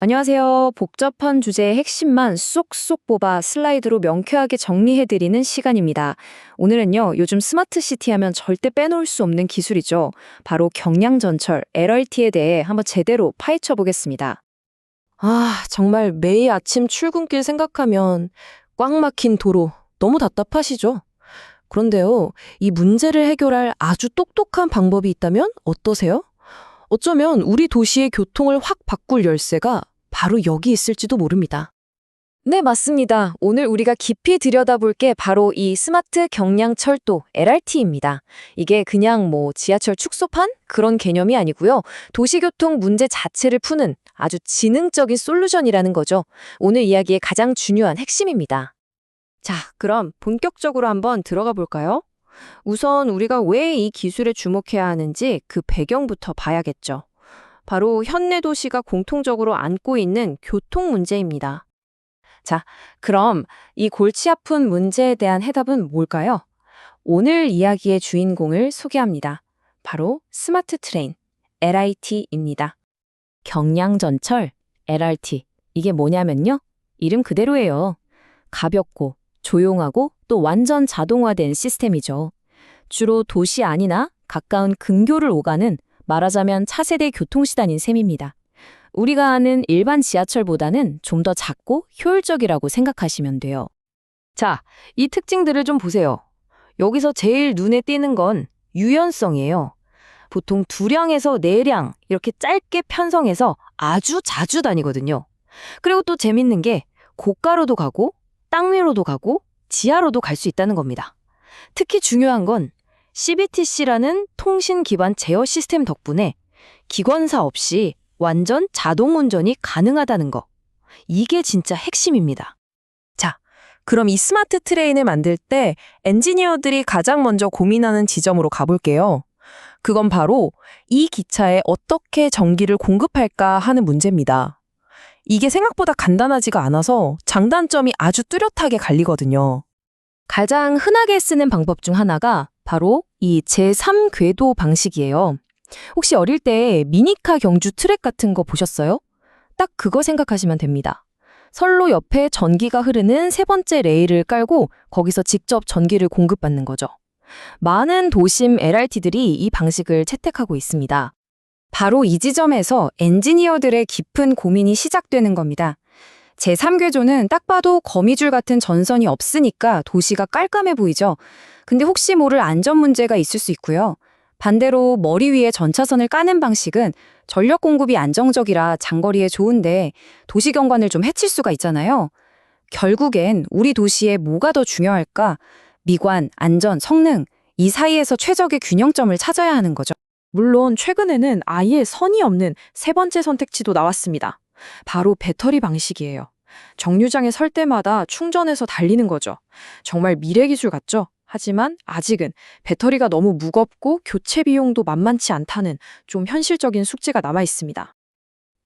안녕하세요. 복잡한 주제의 핵심만 쏙쏙 뽑아 슬라이드로 명쾌하게 정리해드리는 시간입니다. 오늘은요, 요즘 스마트 시티 하면 절대 빼놓을 수 없는 기술이죠. 바로 경량전철, LRT에 대해 한번 제대로 파헤쳐 보겠습니다. 아, 정말 매일 아침 출근길 생각하면 꽉 막힌 도로 너무 답답하시죠? 그런데요, 이 문제를 해결할 아주 똑똑한 방법이 있다면 어떠세요? 어쩌면 우리 도시의 교통을 확 바꿀 열쇠가 바로 여기 있을지도 모릅니다. 네, 맞습니다. 오늘 우리가 깊이 들여다볼 게 바로 이 스마트 경량 철도 LRT입니다. 이게 그냥 뭐 지하철 축소판? 그런 개념이 아니고요. 도시교통 문제 자체를 푸는 아주 지능적인 솔루션이라는 거죠. 오늘 이야기의 가장 중요한 핵심입니다. 자, 그럼 본격적으로 한번 들어가 볼까요? 우선 우리가 왜 이 기술에 주목해야 하는지 그 배경부터 봐야겠죠. 바로 현내 도시가 공통적으로 안고 있는 교통 문제입니다. 자, 그럼 이 골치 아픈 문제에 대한 해답은 뭘까요? 오늘 이야기의 주인공을 소개합니다. 바로 스마트 트레인, LIT입니다. 경량전철, LRT. 이게 뭐냐면요. 이름 그대로예요. 가볍고, 조용하고 또 완전 자동화된 시스템이죠. 주로 도시 안이나 가까운 근교를 오가는 말하자면 차세대 교통수단인 셈입니다. 우리가 아는 일반 지하철보다는 좀 더 작고 효율적이라고 생각하시면 돼요. 자, 이 특징들을 좀 보세요. 여기서 제일 눈에 띄는 건 유연성이에요. 보통 두량에서 네량 이렇게 짧게 편성해서 아주 자주 다니거든요. 그리고 또 재밌는 게 고가로도 가고 땅 위로도 가고 지하로도 갈 수 있다는 겁니다. 특히 중요한 건 CBTC라는 통신 기반 제어 시스템 덕분에 기관사 없이 완전 자동 운전이 가능하다는 거. 이게 진짜 핵심입니다. 자, 그럼 이 스마트 트레인을 만들 때 엔지니어들이 가장 먼저 고민하는 지점으로 가볼게요. 그건 바로 이 기차에 어떻게 전기를 공급할까 하는 문제입니다. 이게 생각보다 간단하지가 않아서 장단점이 아주 뚜렷하게 갈리거든요. 가장 흔하게 쓰는 방법 중 하나가 바로 이 제3궤도 방식이에요. 혹시 어릴 때 미니카 경주 트랙 같은 거 보셨어요? 딱 그거 생각하시면 됩니다. 선로 옆에 전기가 흐르는 세 번째 레일을 깔고 거기서 직접 전기를 공급받는 거죠. 많은 도심 LRT들이 이 방식을 채택하고 있습니다. 바로 이 지점에서 엔지니어들의 깊은 고민이 시작되는 겁니다. 제3궤조는 딱 봐도 거미줄 같은 전선이 없으니까 도시가 깔끔해 보이죠. 근데 혹시 모를 안전 문제가 있을 수 있고요. 반대로 머리 위에 전차선을 까는 방식은 전력 공급이 안정적이라 장거리에 좋은데 도시 경관을 좀 해칠 수가 있잖아요. 결국엔 우리 도시에 뭐가 더 중요할까? 미관, 안전, 성능 이 사이에서 최적의 균형점을 찾아야 하는 거죠. 물론 최근에는 아예 선이 없는 세 번째 선택지도 나왔습니다. 바로 배터리 방식이에요. 정류장에 설 때마다 충전해서 달리는 거죠. 정말 미래 기술 같죠? 하지만 아직은 배터리가 너무 무겁고 교체 비용도 만만치 않다는 좀 현실적인 숙제가 남아 있습니다.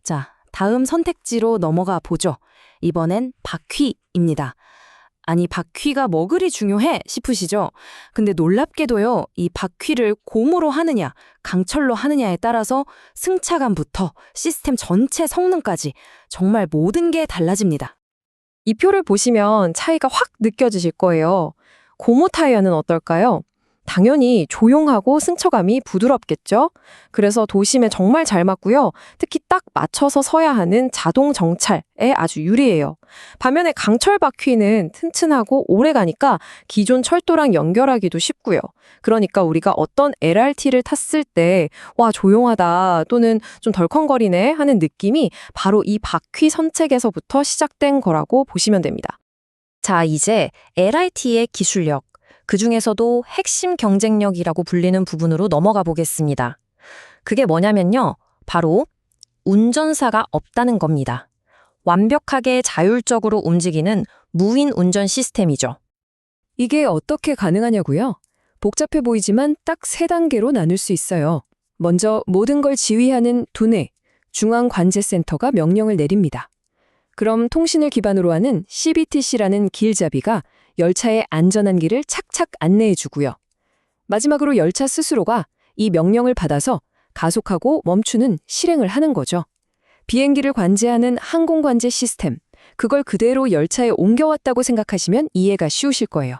자, 다음 선택지로 넘어가 보죠. 이번엔 바퀴입니다. 아니, 바퀴가 뭐 그리 중요해? 싶으시죠? 근데 놀랍게도요, 이 바퀴를 고무로 하느냐, 강철로 하느냐에 따라서 승차감부터 시스템 전체 성능까지 정말 모든 게 달라집니다. 이 표를 보시면 차이가 확 느껴지실 거예요. 고무 타이어는 어떨까요? 당연히 조용하고 승차감이 부드럽겠죠? 그래서 도심에 정말 잘 맞고요. 특히 딱 맞춰서 서야 하는 자동 정찰에 아주 유리해요. 반면에 강철 바퀴는 튼튼하고 오래 가니까 기존 철도랑 연결하기도 쉽고요. 그러니까 우리가 어떤 LRT를 탔을 때, 와, 조용하다 또는 좀 덜컹거리네 하는 느낌이 바로 이 바퀴 선책에서부터 시작된 거라고 보시면 됩니다. 자, 이제 LRT의 기술력. 그 중에서도 핵심 경쟁력이라고 불리는 부분으로 넘어가 보겠습니다. 그게 뭐냐면요. 바로 운전사가 없다는 겁니다. 완벽하게 자율적으로 움직이는 무인 운전 시스템이죠. 이게 어떻게 가능하냐고요? 복잡해 보이지만 딱 세 단계로 나눌 수 있어요. 먼저 모든 걸 지휘하는 두뇌, 중앙관제센터가 명령을 내립니다. 그럼 통신을 기반으로 하는 CBTC라는 길잡이가 열차의 안전한 길을 착착 안내해 주고요. 마지막으로 열차 스스로가 이 명령을 받아서 가속하고 멈추는 실행을 하는 거죠. 비행기를 관제하는 항공관제 시스템, 그걸 그대로 열차에 옮겨왔다고 생각하시면 이해가 쉬우실 거예요.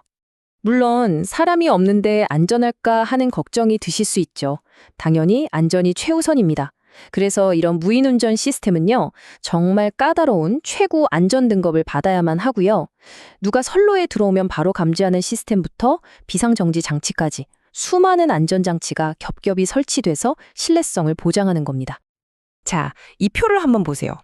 물론 사람이 없는데 안전할까 하는 걱정이 드실 수 있죠. 당연히 안전이 최우선입니다. 그래서 이런 무인운전 시스템은요, 정말 까다로운 최고 안전 등급을 받아야만 하고요. 누가 선로에 들어오면 바로 감지하는 시스템부터 비상정지 장치까지 수많은 안전장치가 겹겹이 설치돼서 신뢰성을 보장하는 겁니다. 자, 이 표를 한번 보세요.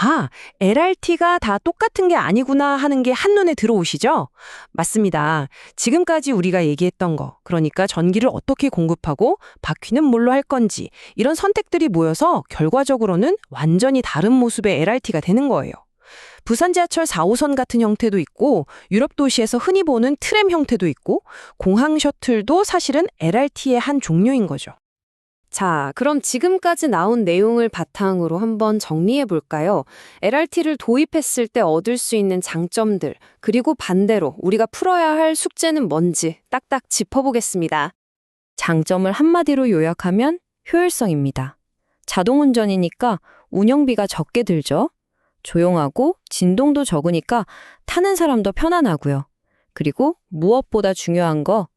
아, LRT가 다 똑같은 게 아니구나 하는 게 한눈에 들어오시죠? 맞습니다. 지금까지 우리가 얘기했던 거, 그러니까 전기를 어떻게 공급하고 바퀴는 뭘로 할 건지 이런 선택들이 모여서 결과적으로는 완전히 다른 모습의 LRT가 되는 거예요. 부산 지하철 4호선 같은 형태도 있고 유럽 도시에서 흔히 보는 트램 형태도 있고 공항 셔틀도 사실은 LRT의 한 종류인 거죠. 자, 그럼 지금까지 나온 내용을 바탕으로 한번 정리해 볼까요? LRT를 도입했을 때 얻을 수 있는 장점들, 그리고 반대로 우리가 풀어야 할 숙제는 뭔지 딱딱 짚어보겠습니다. 장점을 한마디로 요약하면 효율성입니다. 자동운전이니까 운영비가 적게 들죠. 조용하고 진동도 적으니까 타는 사람도 편안하고요. 그리고 무엇보다 중요한 거,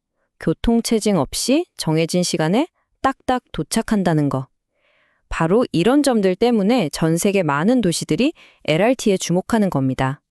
교통체증 없이 정해진 시간에 딱딱 도착한다는 거. 바로 이런 점들 때문에 전 세계 많은 도시들이 LRT에 주목하는 겁니다.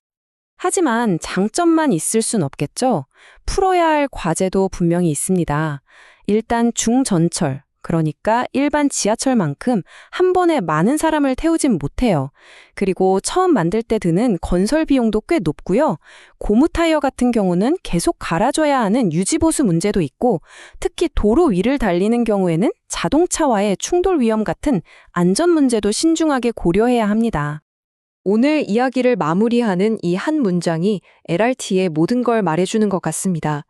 하지만 장점만 있을 순 없겠죠? 풀어야 할 과제도 분명히 있습니다. 일단 중전철, 그러니까 일반 지하철만큼 한 번에 많은 사람을 태우진 못해요. 그리고 처음 만들 때 드는 건설 비용도 꽤 높고요. 고무 타이어 같은 경우는 계속 갈아줘야 하는 유지보수 문제도 있고 특히 도로 위를 달리는 경우에는 자동차와의 충돌 위험 같은 안전 문제도 신중하게 고려해야 합니다. 오늘 이야기를 마무리하는 이 한 문장이 LRT의 모든 걸 말해주는 것 같습니다.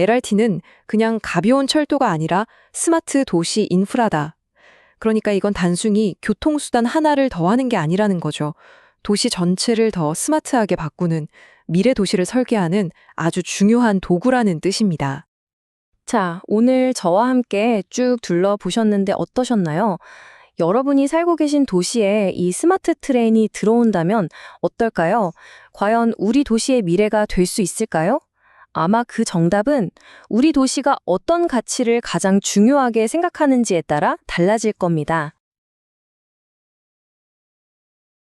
LRT는 그냥 가벼운 철도가 아니라 스마트 도시 인프라다. 그러니까 이건 단순히 교통수단 하나를 더하는 게 아니라는 거죠. 도시 전체를 더 스마트하게 바꾸는 미래 도시를 설계하는 아주 중요한 도구라는 뜻입니다. 자, 오늘 저와 함께 쭉 둘러보셨는데 어떠셨나요? 여러분이 살고 계신 도시에 이 스마트 트레인이 들어온다면 어떨까요? 과연 우리 도시의 미래가 될 수 있을까요? 아마 그 정답은 우리 도시가 어떤 가치를 가장 중요하게 생각하는지에 따라 달라질 겁니다.